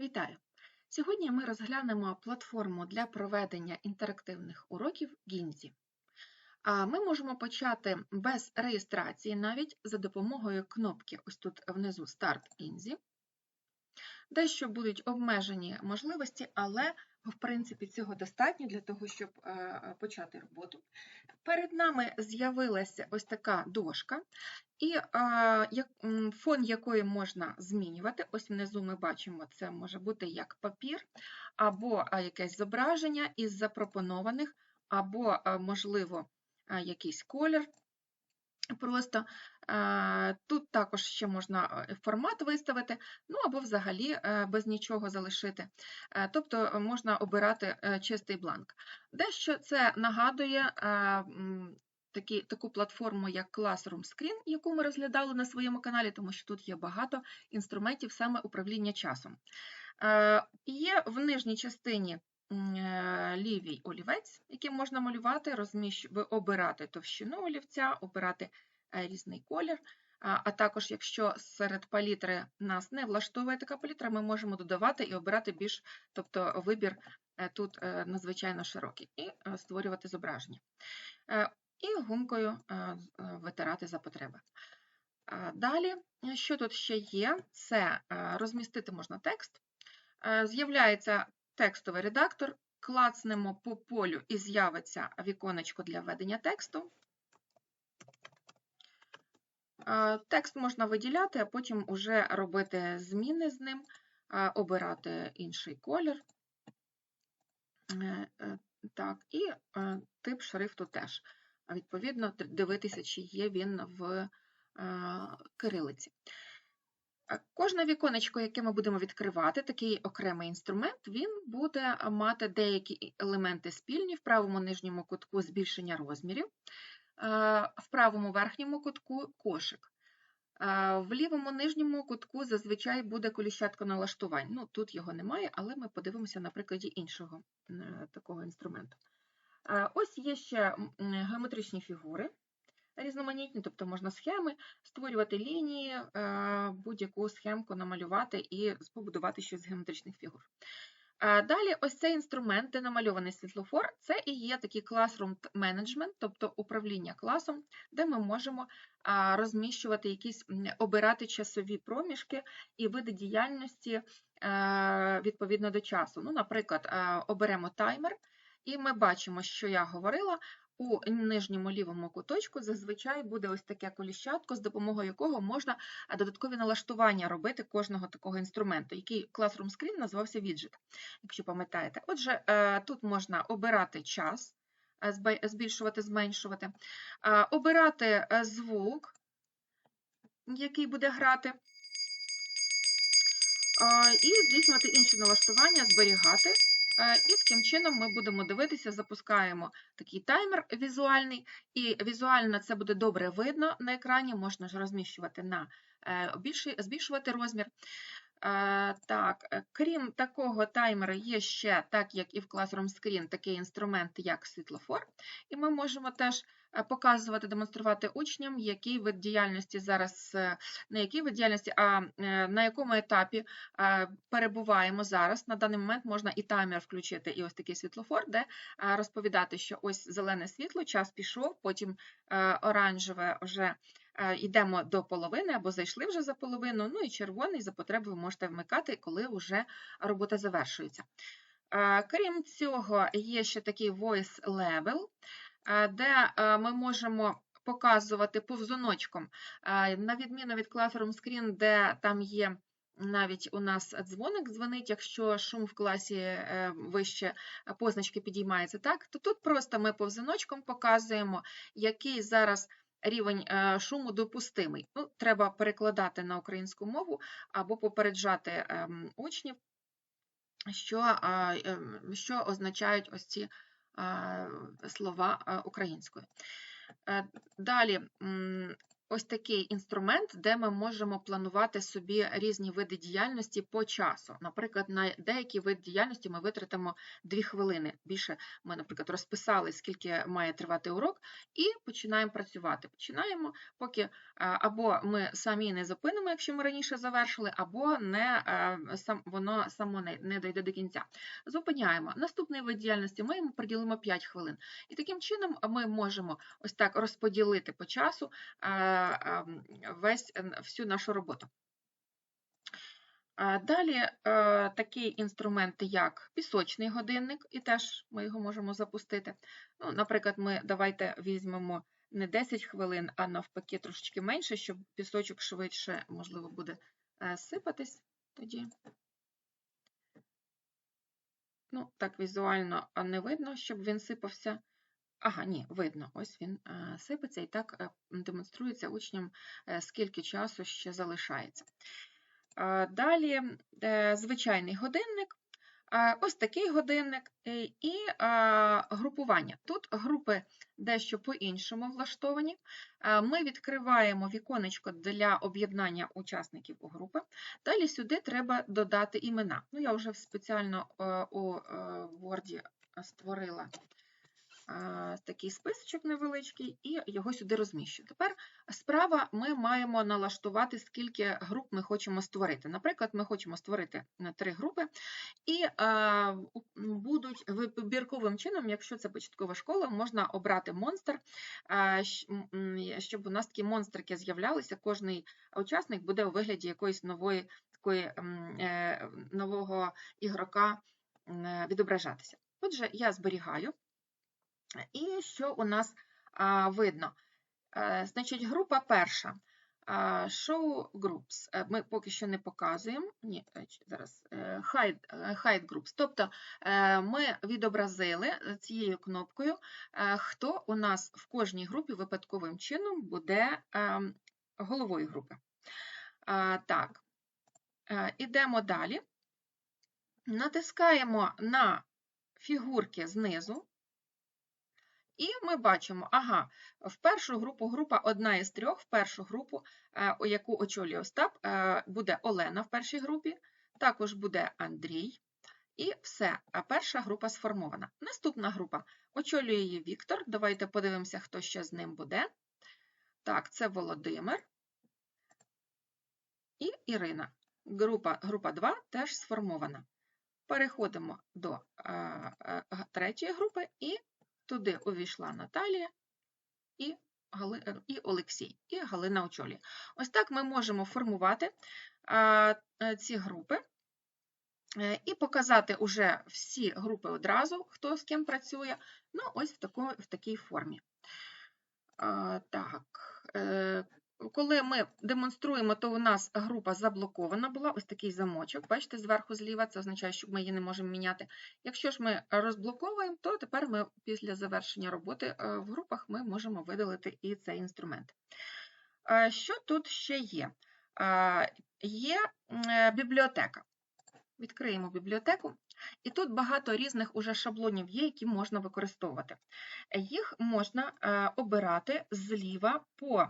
Вітаю! Сьогодні ми розглянемо платформу для проведення інтерактивних уроків Гінзі. Ми можемо почати без реєстрації навіть за допомогою кнопки ось тут внизу Старт Гінзі. Дещо будуть обмежені можливості, але в принципі цього достатньо для того, щоб е, почати роботу. Перед нами з'явилася ось така дошка, і фон якої можна змінювати. Ось внизу ми бачимо, це може бути як папір, або якесь зображення із запропонованих, або, можливо, якийсь колір. Просто тут також ще можна формат виставити, ну або взагалі е, без нічого залишити. Е, тобто можна обирати е, чистий бланк. Дещо це нагадує такі, таку платформу, як Classroom Screen, яку ми розглядали на своєму каналі, тому що тут є багато інструментів саме управління часом. Є в нижній частині Е, лівій олівець, яким можна малювати, розміщ... обирати товщину олівця, обирати е, різний колір. А також, якщо серед палітри нас не влаштовує така палітра, ми можемо додавати і обирати більш, тобто вибір е, тут надзвичайно широкий, і створювати зображення. І гумкою витирати за потреби. Далі, що тут ще є, це розмістити можна текст. З'являється текстовий редактор, клацнемо по полю і з'явиться віконечко для введення тексту. Текст можна виділяти, а потім вже робити зміни з ним, обирати інший колір. Е, е, так, І е, тип шрифту теж. Відповідно, дивитися, чи є він в кирилиці. Кожне віконечко, яке ми будемо відкривати, такий окремий інструмент, він буде мати деякі елементи спільні в правому нижньому кутку збільшення розмірів, в правому верхньому кутку кошик. В лівому нижньому кутку зазвичай буде коліщатка налаштувань. Ну, Тут його немає, але ми подивимося на прикладі іншого е, такого інструменту. Ось є ще геометричні фігури різноманітні, тобто можна схеми, створювати лінії, е, будь-яку схемку намалювати і побудувати щось з геометричних фігур. Е, далі, ось цей інструмент, де намальований світлофор, це і є такий classroom management, тобто управління класом, де ми можемо розміщувати якісь обирати часові проміжки і види діяльності е, відповідно до часу. Ну, Наприклад, оберемо таймер, і ми бачимо, що я говорила, у нижньому лівому куточку зазвичай буде ось таке коліщатко, з допомогою якого можна додаткові налаштування робити кожного такого інструменту, який Classroom Screen називався віджит, якщо пам'ятаєте. Отже, е, тут можна обирати час, е, збільшувати, зменшувати, обирати е, звук, який буде грати, і здійснювати інші налаштування, зберігати. Е, і таким чином ми будемо дивитися, запускаємо такий таймер візуальний, і візуально це буде добре видно на екрані, можна ж розміщувати на е, збільшувати розмір. Е, так, е, Крім такого таймера, є ще, так як і в Classroom Screen, такий інструмент, як світлофор, і ми можемо теж е, показувати, демонструвати учням, який вид діяльності зараз, не який вид діяльності, а на якому етапі перебуваємо зараз. На даний момент можна і таймер включити, і ось такий світлофор, де розповідати, що ось зелене світло, час пішов, потім оранжеве вже Е, йдемо до половини або зайшли вже за половину, ну і червоний за потреби ви можете вмикати, коли вже робота завершується. Е, крім цього, є ще такий voice level, е, де ми можемо показувати повзуночком, на відміну від Classroom Screen, де там є. Навіть у нас дзвоник дзвонить, якщо шум в класі вище позначки підіймається, так, то тут просто ми повзуночком показуємо, який зараз рівень е, шуму допустимий. Ну, Треба перекладати на українську мову або попереджати ем, учнів, що, ем, що означають ось ці слова українською. Е, далі ось такий інструмент, де ми можемо планувати собі різні види діяльності по часу. Наприклад, на деякі види діяльності ми витратимо 2 хвилини. Більше ми, наприклад, розписали, скільки має тривати урок, і починаємо працювати. Починаємо, поки е, або ми самі не зупинимо, якщо ми раніше завершили, або не, е, сам, воно само не, дойде до кінця. Зупиняємо. Наступний вид діяльності ми йому приділимо 5 хвилин. І таким чином ми можемо ось так розподілити по часу е, весь, всю нашу роботу. Далі е, такий інструмент, як пісочний годинник, і теж ми його можемо запустити. Ну, Наприклад, ми давайте візьмемо не 10 хвилин, а навпаки трошечки менше, щоб пісочок швидше, можливо, буде е, сипатись тоді. Ну, так візуально не видно, щоб він сипався. Ага, ні, видно, ось він е, сипеться і так е, демонструється учням, е, скільки часу ще залишається. Далі звичайний годинник, ось такий годинник і групування. Тут групи дещо по-іншому влаштовані. Ми відкриваємо віконечко для об'єднання учасників у групи. Далі сюди треба додати імена. Ну, Я вже спеціально у Word створила такий списочок невеличкий, і його сюди розміщу. Тепер справа ми маємо налаштувати, скільки груп ми хочемо створити. Наприклад, ми хочемо створити три групи, і будуть вибірковим чином, якщо це початкова школа, можна обрати монстр, щоб у нас такі монстрики з'являлися. Кожний учасник буде у вигляді якоїсь нової такої е, нового ігрока відображатися. Отже, я зберігаю. І що у нас видно? А, значить, група перша. Show groups. Е, ми поки що не показуємо. Ні, е, зараз е, hide, hide groups. Тобто ми відобразили цією кнопкою, хто у нас в кожній групі випадковим чином буде головою групи. Так, ідемо далі. Натискаємо на фігурки знизу. І ми бачимо, ага, в першу групу, група одна із трьох, в першу групу, е, яку очолює Остап, е, буде Олена в першій групі, також буде Андрій. І все, перша група сформована. Наступна група очолює її Віктор. Давайте подивимося, хто ще з ним буде. Так, це Володимир і Ірина. Група група 2 теж сформована. Переходимо до е, третьої групи і Туди увійшла Наталія і Гали... Е, і Олексій, і Галина очолює. Ось так ми можемо формувати е, ці групи е, і показати уже всі групи одразу, хто з ким працює, ну, ось в, таку, в такій формі. Так, коли ми демонструємо, то у нас група заблокована була, ось такий замочок. Бачите, зверху зліва, це означає, що ми її не можемо міняти. Якщо ж ми розблоковуємо, то тепер ми після завершення роботи е, в групах ми можемо видалити і цей інструмент. Що тут ще є? Є е, бібліотека. Відкриємо бібліотеку, і тут багато різних уже шаблонів є, які можна використовувати. Їх можна е, обирати зліва по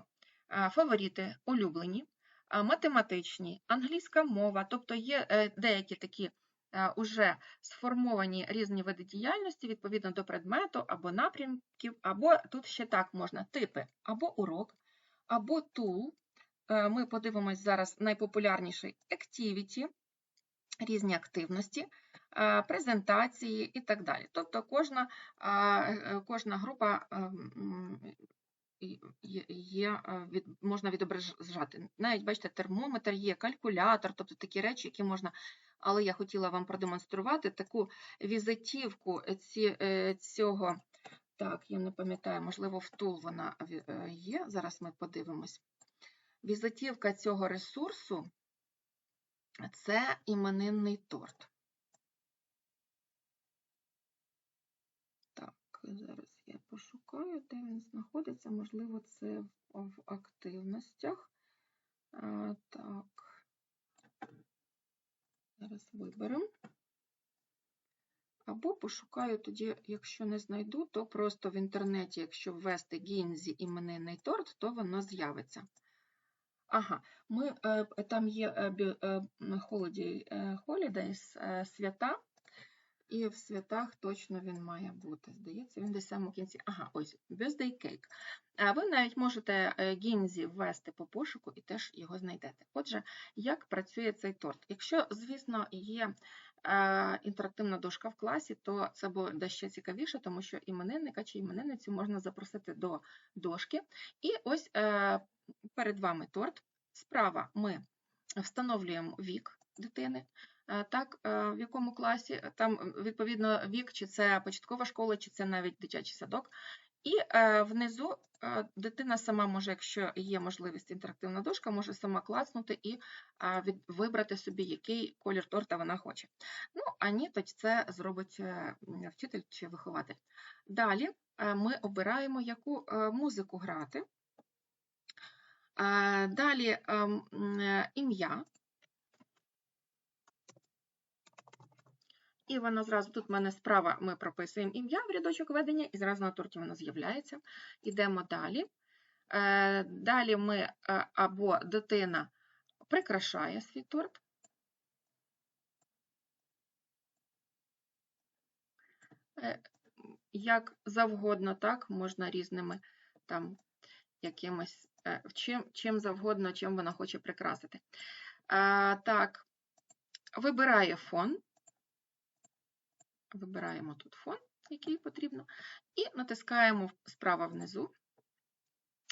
фаворити, улюблені, математичні, англійська мова, тобто є е, деякі такі уже сформовані різні види діяльності відповідно до предмету або напрямків, або тут ще так можна типи або урок, або tool. Е, ми подивимось зараз найпопулярніший activity, різні активності, презентації і так далі. Тобто кожна, е, кожна група ем, є, від, можна відображати. Навіть, бачите, термометр є, калькулятор, тобто такі речі, які можна. Але я хотіла вам продемонструвати таку візитівку ці, е, цього. Так, я не пам'ятаю, можливо, в тул вона е, є. Зараз ми подивимось. Візитівка цього ресурсу це іменинний торт. Так, зараз я пошукаю, де він знаходиться, можливо, це в активностях. А, Так, зараз виберемо. Або пошукаю тоді, якщо не знайду, то просто в інтернеті, якщо ввести Гінзі іменинний торт, то воно з'явиться. Ага, ми, е, там є е, е, holiday, holidays, свята, і в святах точно він має бути. Здається, він десь саме в кінці. Ага, ось birthday cake. А ви навіть можете е, Гінзі ввести по пошуку і теж його знайдете. Отже, як працює цей торт? Якщо, звісно, є е, інтерактивна дошка в класі, то це буде ще цікавіше, тому що іменинника чи іменинницю можна запросити до дошки. І ось е, перед вами торт. Справа ми встановлюємо вік дитини. Е, Так, е, в якому класі, там відповідно вік, чи це початкова школа, чи це навіть дитячий садок. І е, внизу е, дитина сама може, якщо є можливість інтерактивна дошка, може сама класнути і е, вибрати собі, який колір торта вона хоче. Ну, а ні, то це зробить е, вчитель чи вихователь. Далі е, ми обираємо, яку е, музику грати. Е, Далі ем, е, ім'я. І вона зразу тут в мене справа ми прописуємо ім'я в рядочок ведення, і зразу на торті воно з'являється. Йдемо далі. Е, Далі ми е, або дитина прикрашає свій торт. Е, Як завгодно, так, можна різними там якимось чим, чим завгодно, чим вона хоче прикрасити. Так, вибирає фон. Вибираємо тут фон, який потрібно, і натискаємо справа внизу.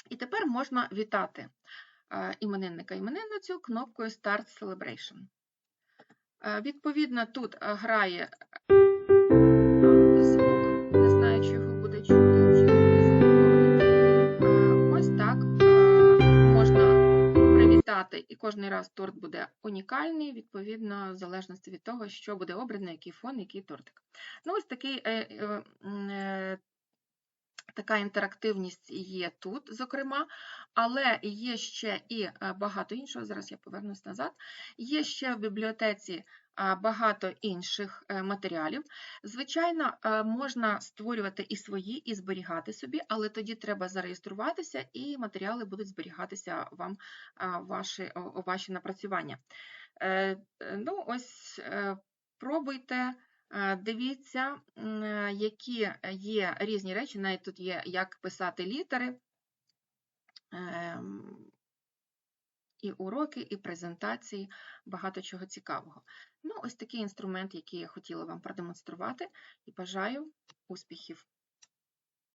І тепер можна вітати е, іменинника іменинницю кнопкою Start Celebration. Е, Відповідно, тут е, грає привітати, і кожен раз торт буде унікальний, відповідно, в залежності від того, що буде обрано, який фон, який тортик. Ну, ось такий, е, е, е, така інтерактивність є тут, зокрема, але є ще і е, багато іншого. Зараз я повернусь назад. Є ще в бібліотеці багато інших е, матеріалів. Звичайно, е, можна створювати і свої, і зберігати собі, але тоді треба зареєструватися, і матеріали будуть зберігатися вам ваші, ваші напрацювання. Е, Ну, ось пробуйте. Дивіться, які є різні речі, навіть тут є як писати літери, ем, і уроки, і презентації, багато чого цікавого. Ну, ось такий інструмент, який я хотіла вам продемонструвати, і бажаю успіхів!